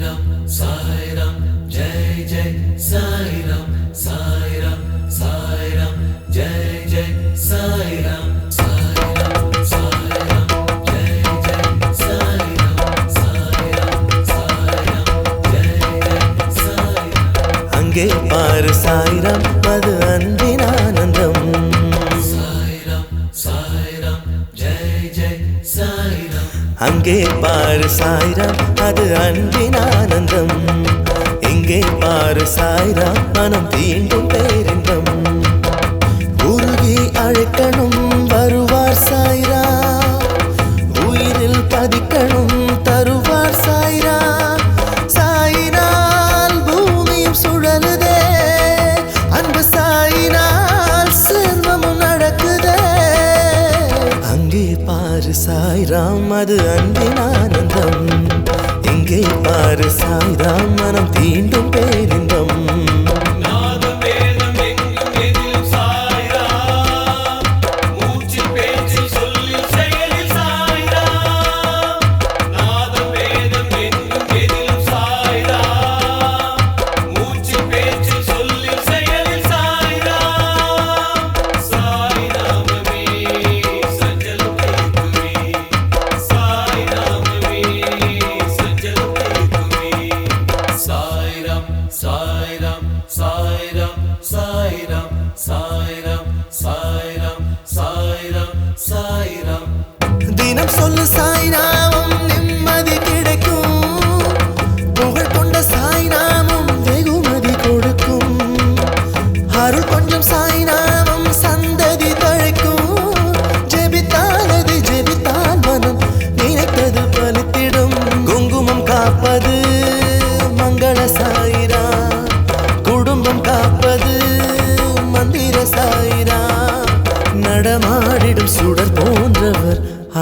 சாய்ராம் சாய்ராம் ஜெய் ஜெய் சாய்ராம் சாய்ராம் சாய்ராம் ஜெய் ஜெய் சாய்ராம் அங்கே பாரு சாய்ராம். எங்கே பாரு சாய்ராம் அது அன்பின் ஆனந்தம். எங்கே பாரு சாய்ராம் மனம் தீண்டும் பேரின்பம். உருகி அழைக்கணும் வருவார் சாய்ராம். உயிரில் பதிக்கணும் தருவார் சாய்ராம். தாய்தான் மனம் தீண்டும் பே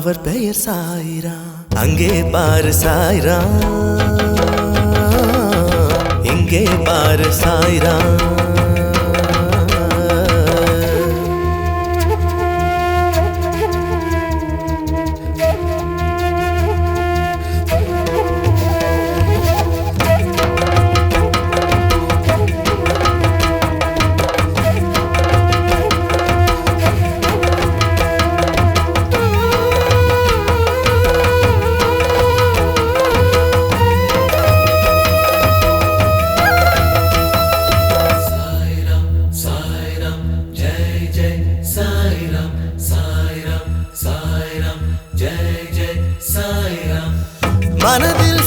அவர் பெயர் சாயிரா அங்கே பாரு சாய்ரா இங்கே பாரு சாய்ரா மனதில்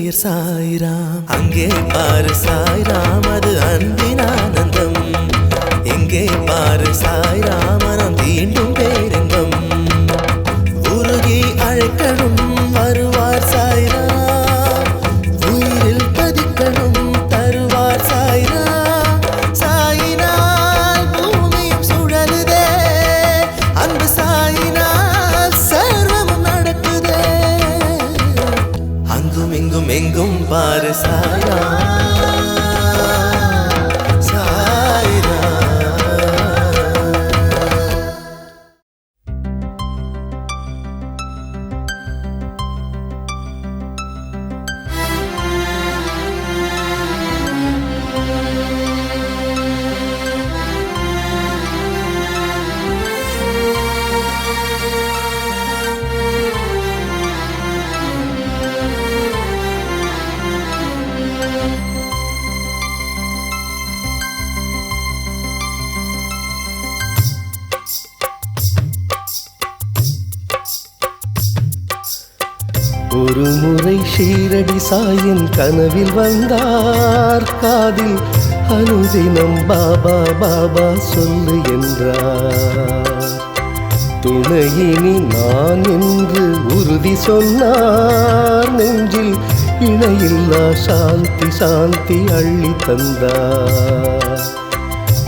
அவர் சாய்ராம். அங்கே பாரு சாய்ராம் அது அன்பு. சாயின் கனவில் வந்தார். காதில் அனுதினம் பாபா பாபா சொல்லு என்றார். துணையினி நான் என்று உறுதி சொன்னார். நெஞ்சில் இணையில்லா சாந்தி சாந்தி அள்ளி தந்தார்.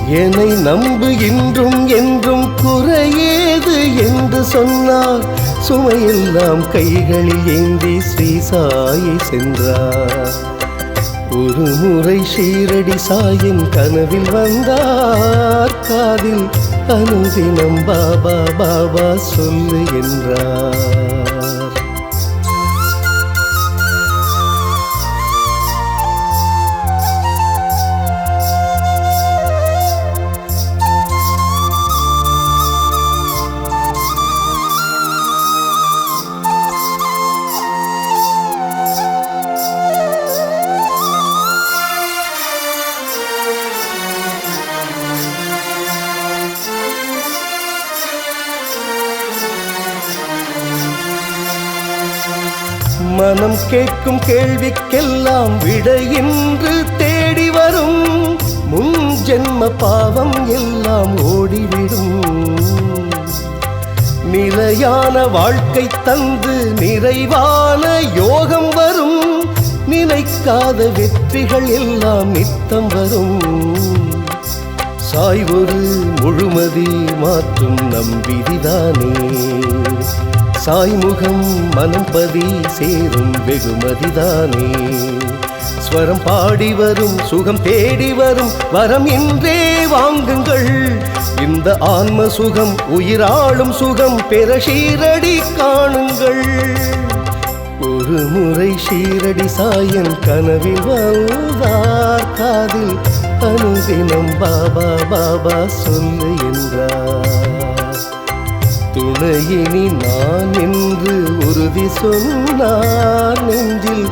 என்னை நம்பு இன்றும் என்றும் குறையேது என்று சொன்னார். சுமையெல்லாம் கைகளில் ஏந்தி ஸ்ரீ சாயை சென்றார். ஒரு முறை ஷீரடி சாயின் கனவில் வந்தார். காதில் அனுதினம் பாபா பாபா சொல்லு என்றார். மனம் கேட்கும் கேள்விக்கெல்லாம் விடையின்று தேடி வரும். முன் ஜென்ம பாவம் எல்லாம் ஓடிவிடும். நிலையான வாழ்க்கை தந்து நிறைவான யோகம் வரும். நினைக்காத வெற்றிகள் எல்லாம் நித்தம் வரும். சாய் ஒரு முழுமதி மாற்றும் நம்பிதிதானே சாய்முகம் மனம் பதி சேரும் வெகுமதிதானே. ஸ்வரம் பாடி வரும் சுகம் தேடி வரும் வரம் என்றே வாங்குங்கள். இந்த ஆன்ம சுகம் உயிராளும் சுகம் பெற ஷீரடி காணுங்கள். ஒரு முறை ஷீரடி சாயன் கனவில் வந்தார் காதில் அனுதினம் பாபா பாபா சொல்லு என்றார். துணையினி நான் என்று உறுதி சொன்னார் நெஞ்சில்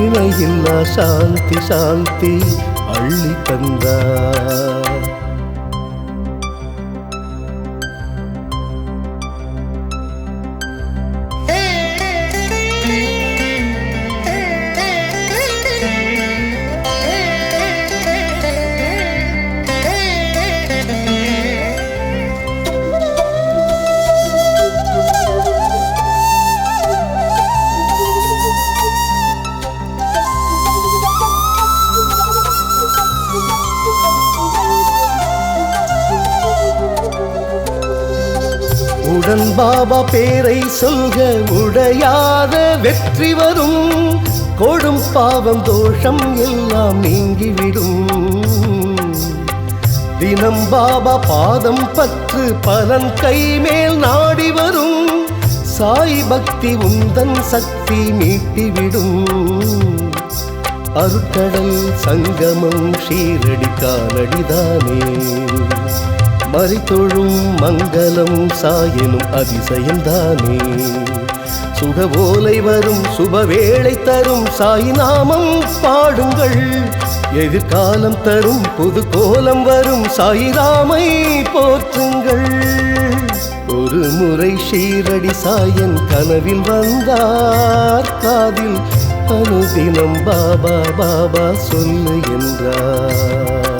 இணையில்லா சாந்தி சாந்தி அள்ளி தந்தார். பாபா பேரை சொல்க உடையாத வெற்றி வரும். கொடும் பாவம் தோஷம் எல்லாம் நீங்கிவிடும். தினம் பாபா பாதம் பற்று பலன் கைமேல் நாடி வரும். சாய் பக்தி உந்தன் சக்தி மீட்டிவிடும். அருட்கடல் சங்கமம் ஷீரடி காலடிதானே. மறித்தொழும் மங்களம் சாயனும் அதிசயம்தானே. சுகவோலை வரும் சுபவேளை தரும் சாய்நாமம் பாடுங்கள். எதிர்காலம் தரும் புது கோலம் வரும் சாயிராமை போற்றுங்கள். ஒரு முறை ஷீரடி சாயன் கனவில் வந்தார். காதில் அனுதினம் பாபா பாபா சொல்லு என்றார்.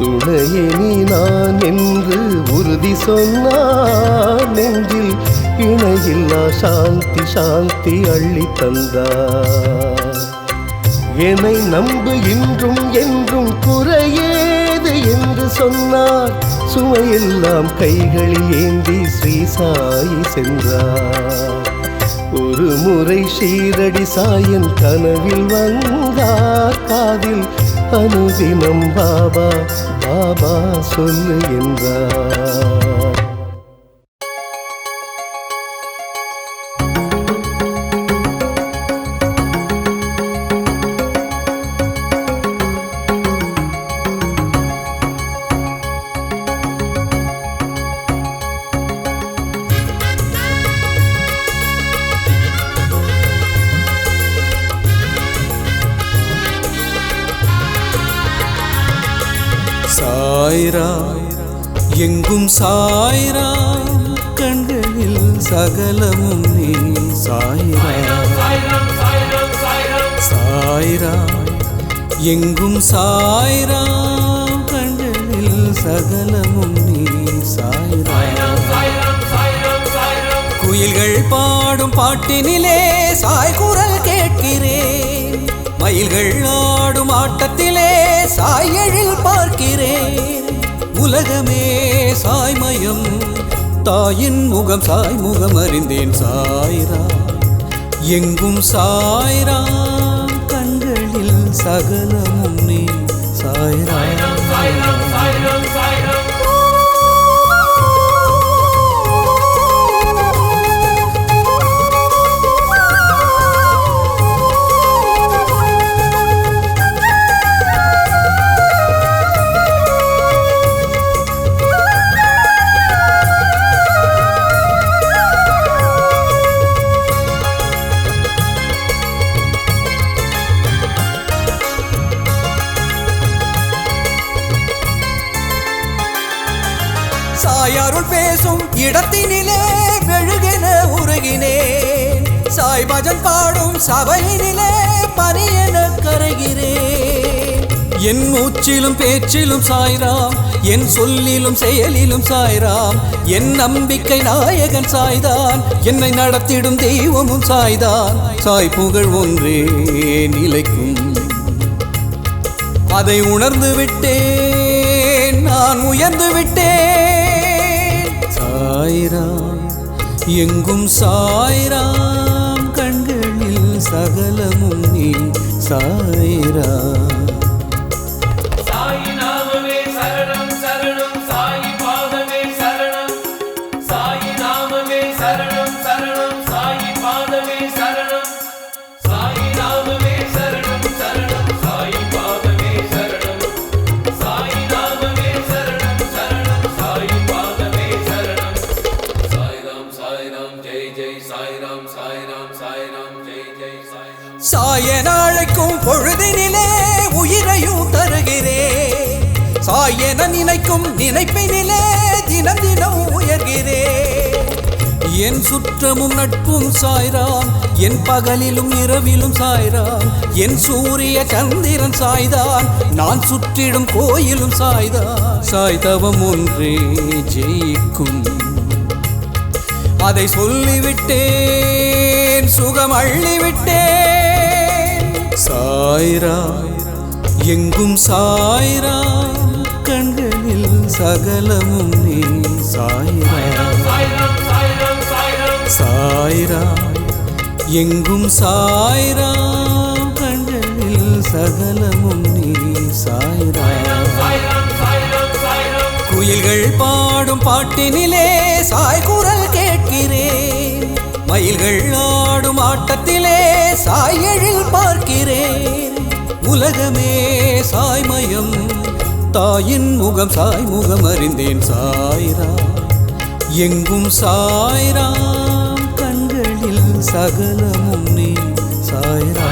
துணையே நீ நான் என்று உறுதி சொன்னார். நெஞ்சில் இணையில்லா சாந்தி சாந்தி அள்ளி தந்தார். என்னை நம்பு இன்றும் என்றும் குறையேது என்று சொன்னார். சுமையெல்லாம் கைகளில் ஏந்தி ஸ்ரீ சாயி சென்றார். ஒரு முறை ஷீரடி சாயன் கனவில் வந்தார். காதில் அனுதினம் பாபா பாபா சொல்லு என்றார். சாய்ரா எங்கும் சாய்ரா கண்களில் சகலமும் நீ சாய்ரா. சாய்ரா எங்கும் சாய்ரா கண்களில் சகலமும் நீ சாய்ரா. குயில்கள் பாடும் பாட்டினிலே சாய் குரல் கேட்கிறேன் மயில்கள் ஆடும் ஆட்டத்திலே சாயழில் பார்க்கிறேன் உலகமே சாய்மயம். தாயின் முகம் சாய்முகம் அறிந்தேன் சாய்ரா. எங்கும் சாய்ரா கண்களில் சகலமும் நீ. சாய்ரா பேசும் இடத்தினிலே மெழுகென உருகினேன். சாய் பஜன் பாடும் சபையினிலே பரியென கருகிறேன். என் மூச்சிலும் பேச்சிலும் சாய்ராம் என் சொல்லிலும் செயலிலும் சாய்ராம் என் நம்பிக்கை நாயகன் சாய்தான் என்னை நடத்திடும் தெய்வமும் சாய்தான். சாய் புகழ் ஒன்றே நிலைக்கும். அதை உணர்ந்து விட்டேன் நான் உயர்ந்து விட்டேன். சாய்ராம் எங்கும் சாய்ராம் கண்களில் சகலமும் நீ சாய்ராம். என நினைக்கும் நினைப்பினிலே தினம் தினம் உயர்கிறே. என் சுற்றமும் நட்பும் சாய்ராம் என் பகலிலும் இரவிலும் சாய்ராம் என் சூரிய சந்திரன் சாய்தான் நான் சுற்றிடும் கோயிலும் சாய்தான். சாய்தவம் ஒன்றே ஜெயிக்கும். அதை சொல்லிவிட்டேன் சுகம் அள்ளிவிட்டேன். சாய்ரா எங்கும் சாய்ரா சகலமும் நீ. சாய்ரா சாய்ராம் சாய்ராம் எங்கும் சாய்ரா கண்களில் சகலமும் நீ. சாய்ரா சாய்ராம் குயில்கள் பாடும் பாட்டினிலே சாய் குரல் கேட்கிறேன் மயில்கள் ஆடும் ஆட்டத்திலே சாய் எழில் பார்க்கிறேன். உலகமே சாய்மயம் தாயின் முகம் சாய் முகம் அறிந்தேன் சாய்ரா. எங்கும் சாய்ரா கண்களில் சகலமும் நீ. சாய்ரா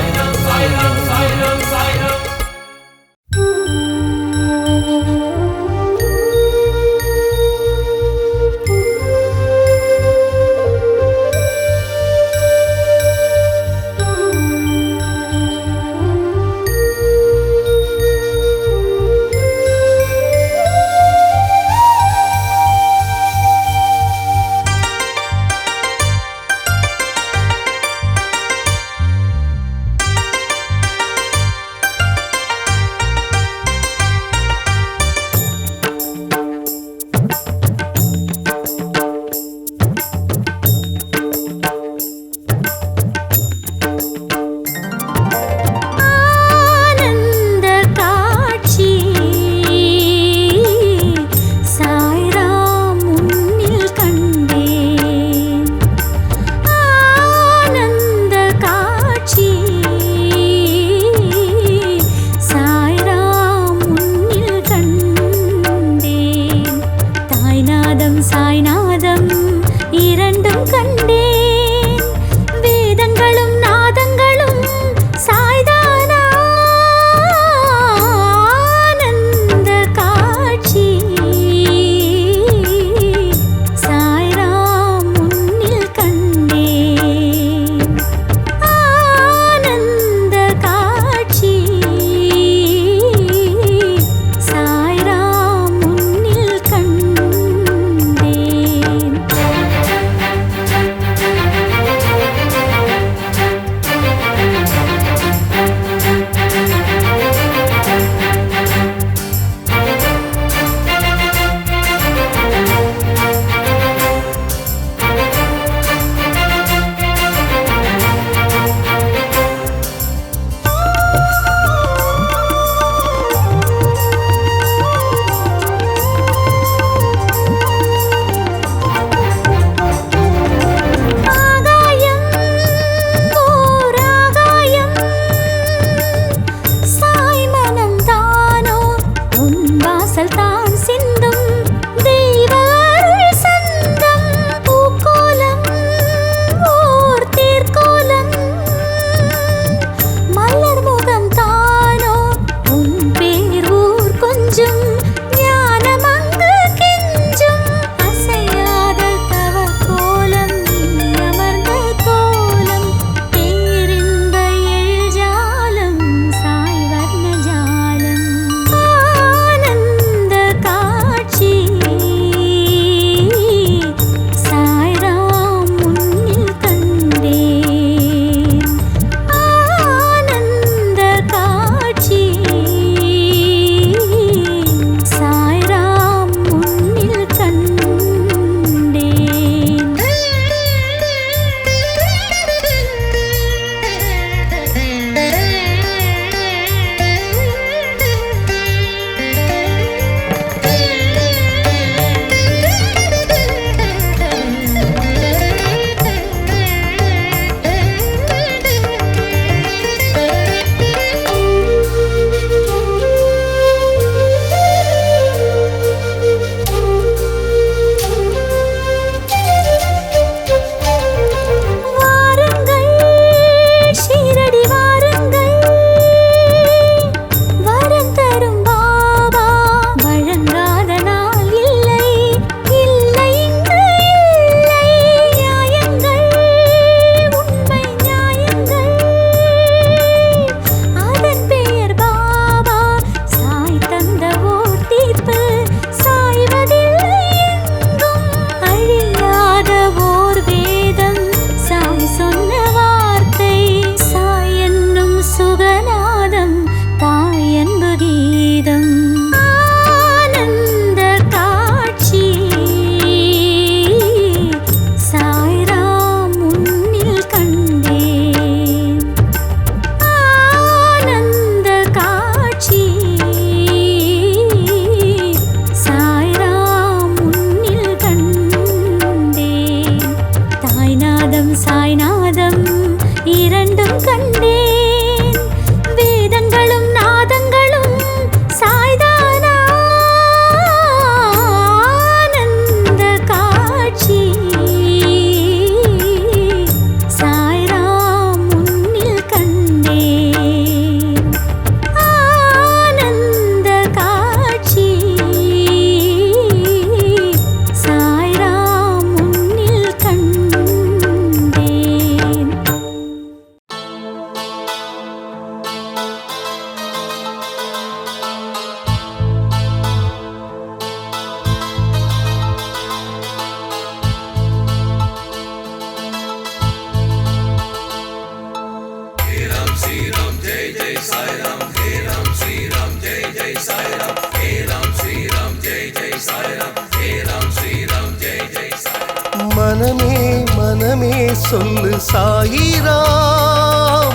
மனமே மனமே சொல்லு சாயிராம்.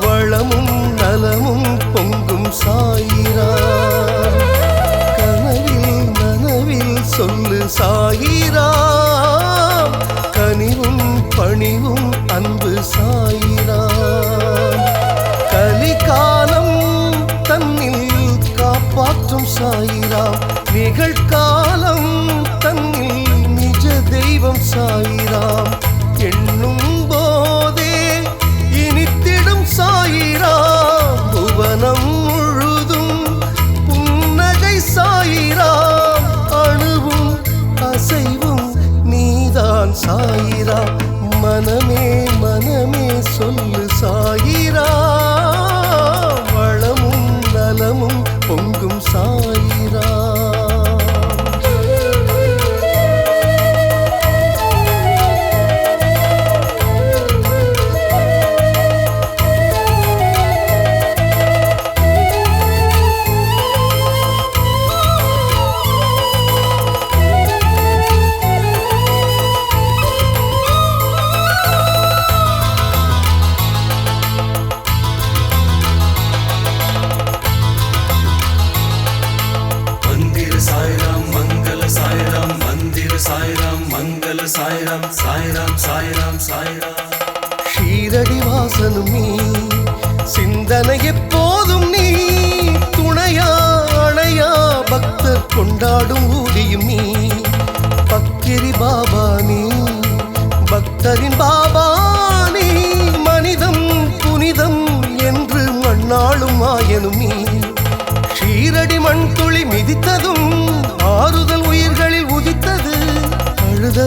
வளமும் நலமும் பொங்கும் சாயிராம். கனவில் நனவில் சொல்லு சாயிராம். கனிவும் பணிவும் அன்பு சாயிராம். கலிகாலம் தன்னில் காப்பாற்றும் சாயிராம். நிகழ்காலம் தெய்வம் சாய்ராம் சாய்ராம் சாய்ராம் சாய்ராம். ஷீரடி வாசனும் நீ சிந்தனை எப்போதும் நீ துணையா அணையா பக்தர் கொண்டாடும் ஊதியும் நீ. பக்கிரி பாபா நீ பக்தரின் பாபா நீ மனிதம் புனிதம் என்று மண்ணாளும் ஆயனும் நீ. ஷீரடி மண் துளி மிதித்ததும்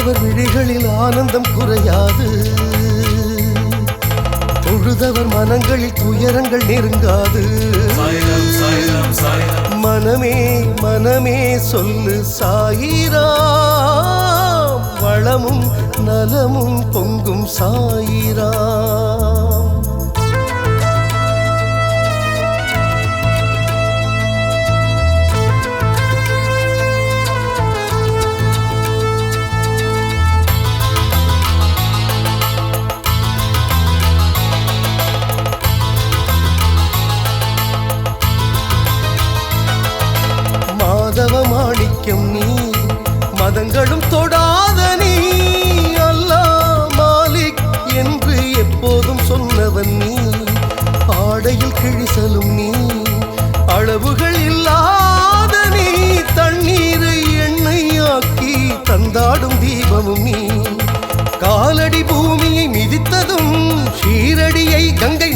அழுதவர் விழிகளில் ஆனந்தம் குறையாது. தொழுதவர் மனங்களில் துயரங்கள் நெருங்காது. மனமே மனமே சொல்லு சாயிரா வளமும் நலமும் பொங்கும் சாயிரா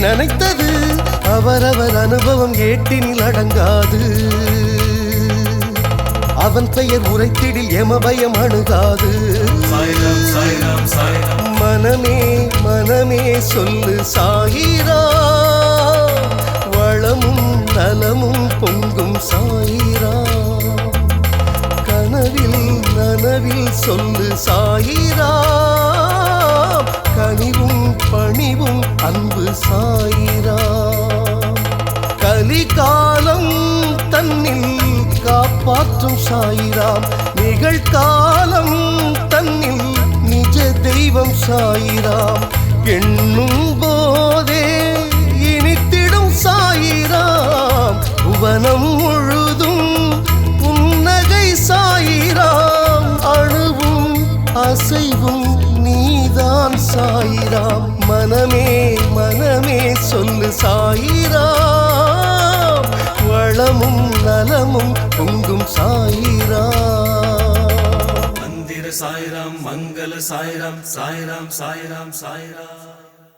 நனைத்தது. அவரவர் அனுபவம் ஏட்டினில் அடங்காது. அவன் பெயர் உரைத்திடில் எமபயம் அணுகாது. மனமே மனமே சொல்லு சாயிரா. வளமும் நலமும் பொங்கும் சாயிரா. கனவில் நனவில் சொல்லு சாயிரா. கனிவும் பணிவும் அன்பு சாயிரா. கலிகாலம் தன்னில் காப்பாற்றும் சாயிராம் நிகழ்காலம் தன்னில் நிஜ தெய்வம் சாயிராம் எண்ணும் போதே இனித்திடும் சாயிராம் புவனம் முழுதும் புன்னகை சாயிராம் அணுவும் அசைவும் நீதான் சாயிராம். மனமே மனமே சொல்லு சாயிராம். வளமும் நலமும் பொங்கும் சாயிராம். மந்திர சாயிராம் மங்கள சாயிராம் சாயிராம் சாயிராம் சாயிராம்.